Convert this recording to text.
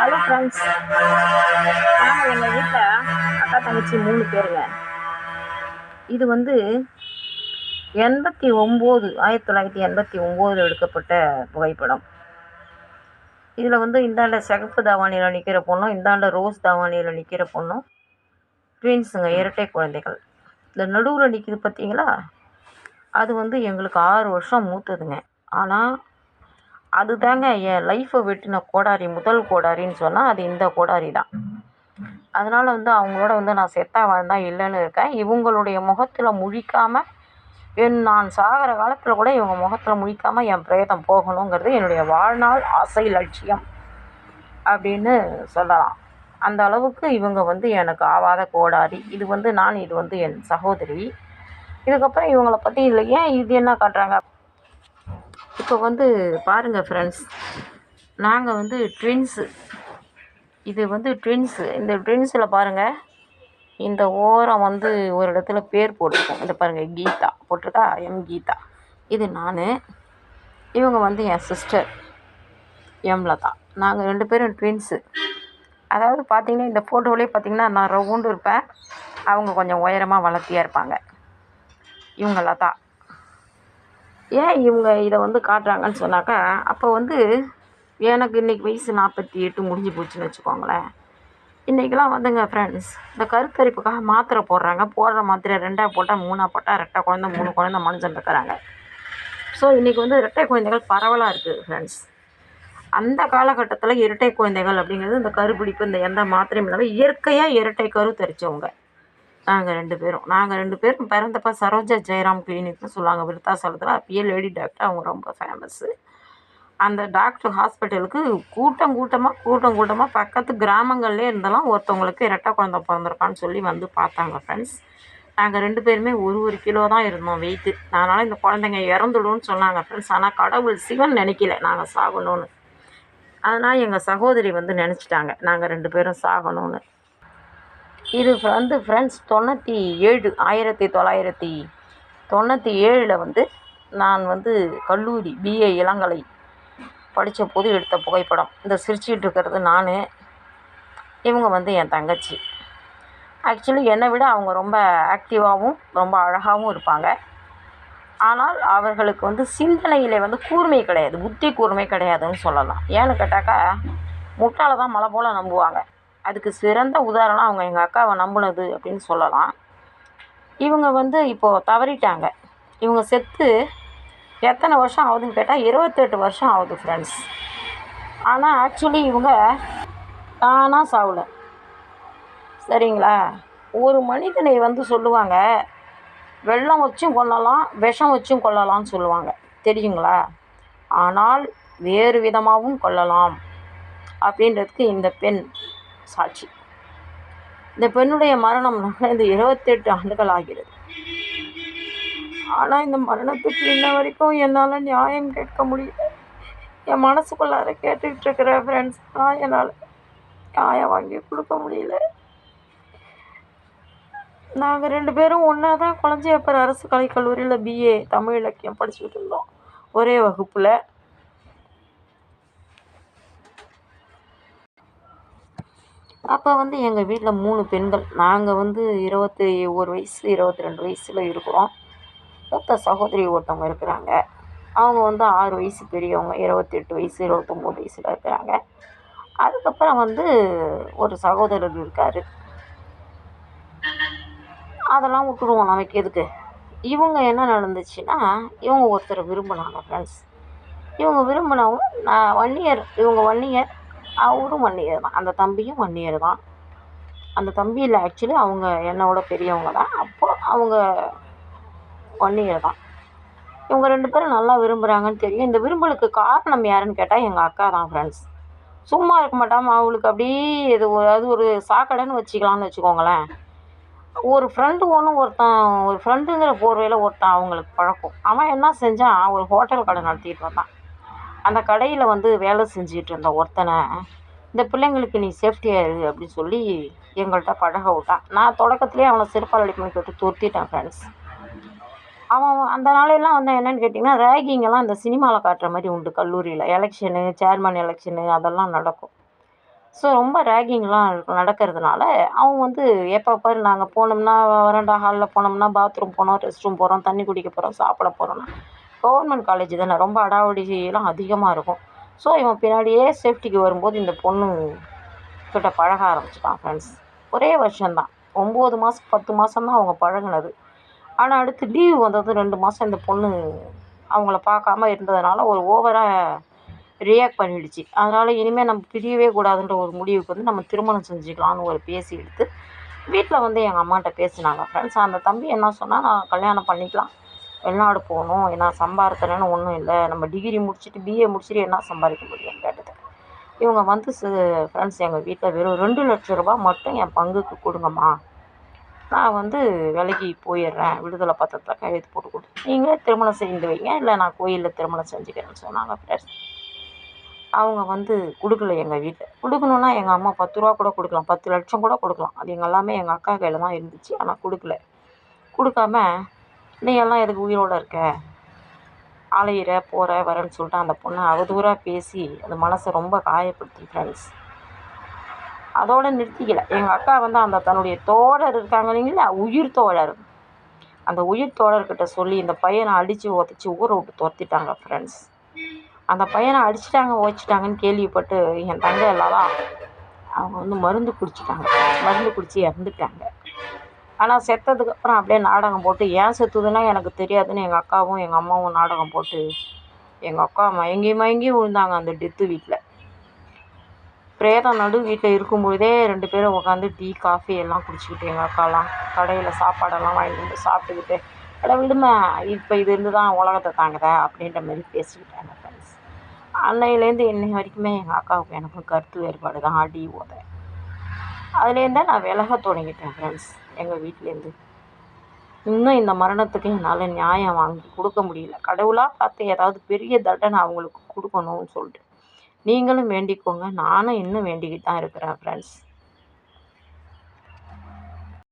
Hello friends நாங்கள் எங்கள் வீட்டில் அக்கா தங்கச்சி மூணு பேருங்க. இது வந்து எண்பத்தி ஒம்பது ஆயிரத்தி தொள்ளாயிரத்தி எண்பத்தி ஒம்போதில் எடுக்கப்பட்ட புகைப்படம். இதில் வந்து இந்தாண்ட சிகப்பு தாவாணியில் நிற்கிற பொண்ணும் இந்தாண்ட ரோஸ் தாவாணியில் நிற்கிற பொண்ணும் ட்வின்ஸுங்க இரட்டை குழந்தைகள். இந்த நடுவில் நிற்கிது பார்த்தீங்களா அது வந்து எங்களுக்கு ஆறு வருஷம் மூத்ததுங்க. ஆனால் அதுதாங்க என் லைஃப்பை வெட்டின கோடாரி முதல் கோடாரின்னு சொன்னால் அது இந்த கோடாரி தான் அதனால் வந்து அவங்களோட வந்து நான் செத்தாக வாழ்ந்தா இல்லைன்னு இருக்கேன். இவங்களுடைய முகத்தில் முழிக்காமல் என் நான் சாகிற காலத்தில் கூட இவங்க முகத்தில் முழிக்காமல் என் பிரேதம் போகணுங்கிறது என்னுடைய வாழ்நாள் ஆசை லட்சியம் அப்படின்னு சொல்லலாம். அந்த அளவுக்கு இவங்க வந்து எனக்கு ஆவாத கோடாரி. இது வந்து நான் இது வந்து என் சகோதரி. இதுக்கப்புறம் இவங்களை பற்றி இதில் ஏன் இது என்ன காட்டுறாங்க? இப்போ வந்து பாருங்கள் ஃப்ரெண்ட்ஸ் நாங்கள் வந்து ட்வின்ஸு இது வந்து ட்வின்ஸு இந்த ட்வின்ஸில் பாருங்கள் இந்த ஓரம் வந்து ஒரு இடத்துல பேர் போட்டிருக்கோம். இந்த பாருங்கள் கீதா. போட்டிருக்கா? எம் கீதா. இது நான். இவங்க வந்து என் சிஸ்டர் எம் லதா நாங்கள் ரெண்டு பேரும் ட்வின்ஸு அதாவது பார்த்தீங்கன்னா இந்த ஃபோட்டோவிலே பார்த்தீங்கன்னா நான் ரவுண்டு இருப்பேன். அவங்க கொஞ்சம் உயரமாக வளர்த்தியாக இருப்பாங்க. இவங்க லதா ஏன் இவங்க இதை வந்து காட்டுறாங்கன்னு சொன்னாக்கா அப்போ வந்து எனக்கு இன்றைக்கி வயசு நாற்பத்தி எட்டு முடிஞ்சு போச்சுன்னு வச்சுக்கோங்களேன். இன்றைக்கெலாம் வந்துங்க ஃப்ரெண்ட்ஸ் இந்த கருத்தரிப்புக்காக மாத்திரை போடுறாங்க. போடுற மாத்திரை ரெண்டாக போட்டால் மூணாக போட்டால் ரெட்டை குழந்த மூணு குழந்த மனுஷன் இருக்கிறாங்க ஸோ இன்றைக்கி வந்து இரட்டை குழந்தைகள் பரவலாக இருக்குது ஃப்ரெண்ட்ஸ் அந்த காலகட்டத்தில் இரட்டை குழந்தைகள் அப்படிங்கிறது இந்த கருப்பிடிப்பு இந்த எந்த மாத்திரையும் இல்லாமல் இயற்கையாக இரட்டை கரு தரித்தவங்க நாங்கள் ரெண்டு பேரும். நாங்கள் ரெண்டு பேரும் பிறந்தப்ப சரோஜா ஜெயராம் கிளினிக்னு சொல்லுவாங்க. விருத்தாசலத்தில் அப்பயே லேடி டாக்டர் அவங்க ரொம்ப ஃபேமஸ்ஸு அந்த டாக்டர் ஹாஸ்பிட்டலுக்கு கூட்டம் கூட்டமாக கூட்டம் கூட்டமாக பக்கத்து கிராமங்கள்லே இருந்தெல்லாம் ஒருத்தவங்களுக்கு இரட்டை குழந்த பிறந்திருக்கான்னு சொல்லி வந்து பார்த்தாங்க ஃப்ரெண்ட்ஸ் நாங்கள் ரெண்டு பேருமே ஒரு ஒரு கிலோ தான் இருந்தோம் வெயிட்டு அதனால் இந்த குழந்தைங்க இறந்துடும்னு சொன்னாங்க ஃப்ரெண்ட்ஸ் ஆனால் கடவுள் சிவன் நினைக்கல நாங்கள் சாகணும்னு. அதனால் எங்கள் சகோதரி வந்து நினச்சிட்டாங்க. நாங்கள் ரெண்டு பேரும் சாகணும்னு. இது வந்து ஃப்ரெண்ட்ஸ் தொண்ணூற்றி ஏழு ஆயிரத்தி தொள்ளாயிரத்தி தொண்ணூற்றி ஏழில் வந்து நான் வந்து கல்லூரி பிஏ இளங்கலை படித்த போது எடுத்த புகைப்படம். இந்த சிரிச்சிகிட்டு இருக்கிறது நான். இவங்க வந்து என் தங்கச்சி. ஆக்சுவலி என்னை விட அவங்க ரொம்ப ஆக்டிவாகவும் ரொம்ப அழகாகவும் இருப்பாங்க. ஆனால் அவர்களுக்கு வந்து சிந்தனையில் வந்து கூர்மை கிடையாது புத்தி கூர்மை கிடையாதுன்னு சொல்லலாம். ஏன்னு கேட்டாக்கா முட்டாளை தான் மலை போல் நம்புவாங்க. அதுக்கு சிறந்த உதாரணம் அவங்க எங்கள் அக்காவை நம்பினது அப்படின்னு சொல்லலாம். இவங்க வந்து இப்போது தவறிட்டாங்க. இவங்க செத்து எத்தனை வருஷம் ஆகுதுன்னு கேட்டால் இருபத்தெட்டு வருஷம் ஆகுது ஃப்ரெண்ட்ஸ் ஆனால் ஆக்சுவலி இவங்க தானாக சாவலை. சரிங்களா? ஒரு மனிதனை வந்து சொல்லுவாங்க வெள்ளம் வச்சும் கொல்லலாம் விஷம் வச்சும் கொல்லலாம்னு சொல்லுவாங்க. தெரியுங்களா? ஆனால் வேறு விதமாகவும் கொள்ளலாம். அப்படின்றதுக்கு இந்த பெண் சாட்சி. இந்த பெண்ணுடைய மரணம் இந்த இருபத்தெட்டு ஆண்டுகள் ஆகிறது. ஆனால் இந்த மரணத்துக்கு இன்ன வரைக்கும் என்னால் நியாயம் கேட்க முடியல. என் மனசுக்குள்ளார கேட்டுக்கிட்டு இருக்கிற ஃப்ரெண்ட்ஸ்லாம் என்னால் நியாயம் வாங்கி கொடுக்க முடியல. நாங்கள் ரெண்டு பேரும் ஒன்றா தான் குழந்தையப்பர் அரசு கலைக்கல்லூரியில் பிஏ தமிழ் இலக்கியம் படிச்சுட்டு இருந்தோம். ஒரே வகுப்பில். அப்போ வந்து எங்கள் வீட்டில் மூணு பெண்கள். நாங்கள் வந்து இருபத்தி ஒரு வயசு இருபத்தி ரெண்டு வயசில் இருக்கிறோம். மூத்த சகோதரி ஒருத்தவங்க இருக்கிறாங்க. அவங்க வந்து ஆறு வயசு பெரியவங்க இருபத்தெட்டு வயசு இருபத்தொம்போது வயசில் இருக்கிறாங்க. அதுக்கப்புறம் வந்து ஒரு சகோதரர் இருக்கார். அதெல்லாம் விட்டுருவோம் நமக்கு எதுக்கு? இவங்க என்ன நடந்துச்சுன்னா இவங்க ஒருத்தரை விரும்பினாங்க ஃப்ரெண்ட்ஸ் இவங்க விரும்பினவங்க நான் ஒன் இயர் இவங்க ஒன் இயர் அவரும் ஒன் இயர் தான். அந்த தம்பியும் ஒன் இயர் தான். அந்த தம்பி இல்லை ஆக்சுவலி அவங்க என்னோட பெரியவங்க தான். அப்போது அவங்க ஒன் இயர் தான். இவங்க ரெண்டு பேரும் நல்லா விரும்புகிறாங்கன்னு தெரியும். இந்த விரும்பலுக்கு காரணம் யாருன்னு கேட்டால் எங்கள் அக்கா தான் ஃப்ரெண்ட்ஸ் சும்மா இருக்க மாட்டாமல் அவளுக்கு அப்படியே இது அது ஒரு சாக்கடைன்னு வச்சுக்கலாம்னு வச்சுக்கோங்களேன். ஒரு ஃப்ரெண்டு ஒன்று ஒருத்தன் ஒரு ஃப்ரெண்டுங்கிற போர்வையில் ஒருத்தன் அவங்களுக்கு பழக்கம். அவன் என்ன செஞ்சான்? ஒரு ஹோட்டல் கடை நடத்திட்டு வந்தான். அந்த கடையில் வந்து வேலை செஞ்சுட்டு இருந்த ஒருத்தனை இந்த பிள்ளைங்களுக்கு நீ சேஃப்டியாக இரு அப்படின்னு சொல்லி எங்கள்கிட்ட பழக விட்டான் நான் தொடக்கத்துலேயே அவனை செருப்பால் அடிக்கணும்னு கேட்டு துரத்திட்டேன் ஃப்ரெண்ட்ஸ் அவன் அந்த நாளையெல்லாம் வந்து என்னென்னு கேட்டிங்கன்னா ரேகிங்கெல்லாம் இந்த சினிமாவில் காட்டுற மாதிரி உண்டு கல்லூரியில் எலெக்ஷனு சேர்மன் எலெக்ஷனு அதெல்லாம் நடக்கும் ஸோ ரொம்ப ரேகிங்லாம் நடக்கிறதுனால அவன் வந்து எப்போ பாரு நாங்கள் போனோம்னா வராண்டா ஹாலில் போனோம்னா பாத்ரூம் போனோம் ரெஸ்ட் ரூம் போகிறோம் தண்ணி குடிக்க போகிறோம் சாப்பிட போகிறோம்னா கவர்மெண்ட் காலேஜ் தானே ரொம்ப அடாவடிலாம் அதிகமாக இருக்கும். ஸோ இவன் பின்னாடியே சேஃப்டிக்கு வரும்போது இந்த பொண்ணு கிட்ட பழக ஆரம்பிச்சிட்டான் ஃப்ரெண்ட்ஸ் ஒரே வருஷம்தான். ஒம்பது மாதம் பத்து மாதம் தான் அவங்க பழகுனது. ஆனால் அடுத்து லீவு வந்தது ரெண்டு மாதம் இந்த பொண்ணு அவங்கள பார்க்காம இருந்ததுனால ஒரு ஓவராக ரியாக்ட் பண்ணிடுச்சு. அதனால் இனிமேல் நம்ம பிரியவே கூடாதுன்ற ஒரு முடிவுக்கு வந்து நம்ம திருமணம் செஞ்சுக்கலான்னு ஒரு பேசி எடுத்து வீட்டில் வந்து எங்கள் அம்மாட்ட பேசினாங்க ஃப்ரெண்ட்ஸ் அந்த தம்பி என்ன சொன்னால் நான் கல்யாணம் பண்ணிக்கலாம். வெளிநாடு போகணும் ஏன்னா சம்பாதிக்கிறேன்னு ஒன்றும் இல்லை. நம்ம டிகிரி முடிச்சுட்டு பிஏ முடிச்சுட்டு என்ன சம்பாதிக்க முடியும் கேட்டதுக்கு? இவங்க வந்து ஃப்ரெண்ட்ஸ் எங்கள் வீட்டில் வெறும் ரெண்டு லட்ச ரூபா மட்டும் என் பங்குக்கு கொடுங்கம்மா. நான் வந்து விலைக்கு போயிடுறேன். விடுதலை பத்திரத்தில் கையெழுத்து போட்டு கொடுத்து நீங்களே திருமணம் செய்து வைங்க. இல்லை நான் கோயிலில் திருமணம் செஞ்சுக்கிறேன்னு சொன்னாங்க ஃப்ரெண்ட்ஸ் அவங்க வந்து கொடுக்கல எங்கள் வீட்டில் கொடுக்கணுன்னா எங்கள் அம்மா பத்து ரூபா கூட கொடுக்கலாம். பத்து லட்சம் கூட கொடுக்கலாம். அது எங்கள் எல்லாமே எங்கள் அக்கா கையில் தான் இருந்துச்சு. ஆனால் கொடுக்கல. கொடுக்காம நீ எல்லாம் எதுக்கு உயிரோடு இருக்க? அலையிற போகிற வரேன்னு சொல்லிட்டு அந்த பொண்ணை அவதூறாக பேசி அந்த மனசை ரொம்ப காயப்படுத்தி ஃப்ரெண்ட்ஸ் அதோடு நிறுத்திக்கல. எங்கள் அக்கா வந்து அந்த தன்னுடைய தோழர் இருக்காங்க இல்லைங்களா? உயிர் தோழர். அந்த உயிர் தோழர்கிட்ட சொல்லி இந்த பையனை அடித்து உதச்சி ஊரை விட்டு துரத்திட்டாங்க ஃப்ரெண்ட்ஸ் அந்த பையனை அடிச்சிட்டாங்க உதச்சிட்டாங்கன்னு கேள்விப்பட்டு என் தங்கை எல்லாரும் அவங்க வந்து மருந்து குடிச்சிட்டாங்க. மருந்து குடித்து இறந்துட்டாங்க. ஆனால் செத்ததுக்கப்புறம் அப்படியே நாடகம் போட்டு ஏன் செத்துதுன்னா எனக்கு தெரியாதுன்னு எங்கள் அக்காவும் எங்கள் அம்மாவும் நாடகம் போட்டு எங்கள் அக்கா மயங்கி மயங்கி விழுந்தாங்க அந்த டெத்து வீட்டில் பிரேதம் நடு வீட்டில் இருக்கும்பொழுதே ரெண்டு பேரும் உட்காந்து டீ காஃபி எல்லாம் குடிச்சிக்கிட்டு எங்கள் அக்காலாம் கடையில் சாப்பாடெல்லாம் வாங்கிட்டு வந்து சாப்பிட்டுக்கிட்டு அட விடுமா இப்போ இது இருந்து தான் உலகத்தை தாங்குதா அப்படின்ற மாதிரி பேசிக்கிட்டாங்க ஃப்ரெண்ட்ஸ் அன்னையிலேருந்து இன்னை வரைக்குமே எங்கள் அக்காவுக்கும் எனக்கும் கருத்து வேறுபாடு தான் அடி அதுலேருந்து தான் நான் விலக தொடங்கிட்டேன் ஃப்ரெண்ட்ஸ் எங்கள் வீட்டிலேருந்து இன்னும் இந்த மரணத்துக்கு என்னால் நியாயம் வாங்கி கொடுக்க முடியல. கடவுளாக பார்த்து ஏதாவது பெரிய தண்டனை அவங்களுக்கு கொடுக்கணும்னு சொல்லிட்டு. நீங்களும் வேண்டிக்கோங்க. நானும் இன்னும் வேண்டிக்கிட்டு தான் இருக்கிறேன் ஃப்ரெண்ட்ஸ்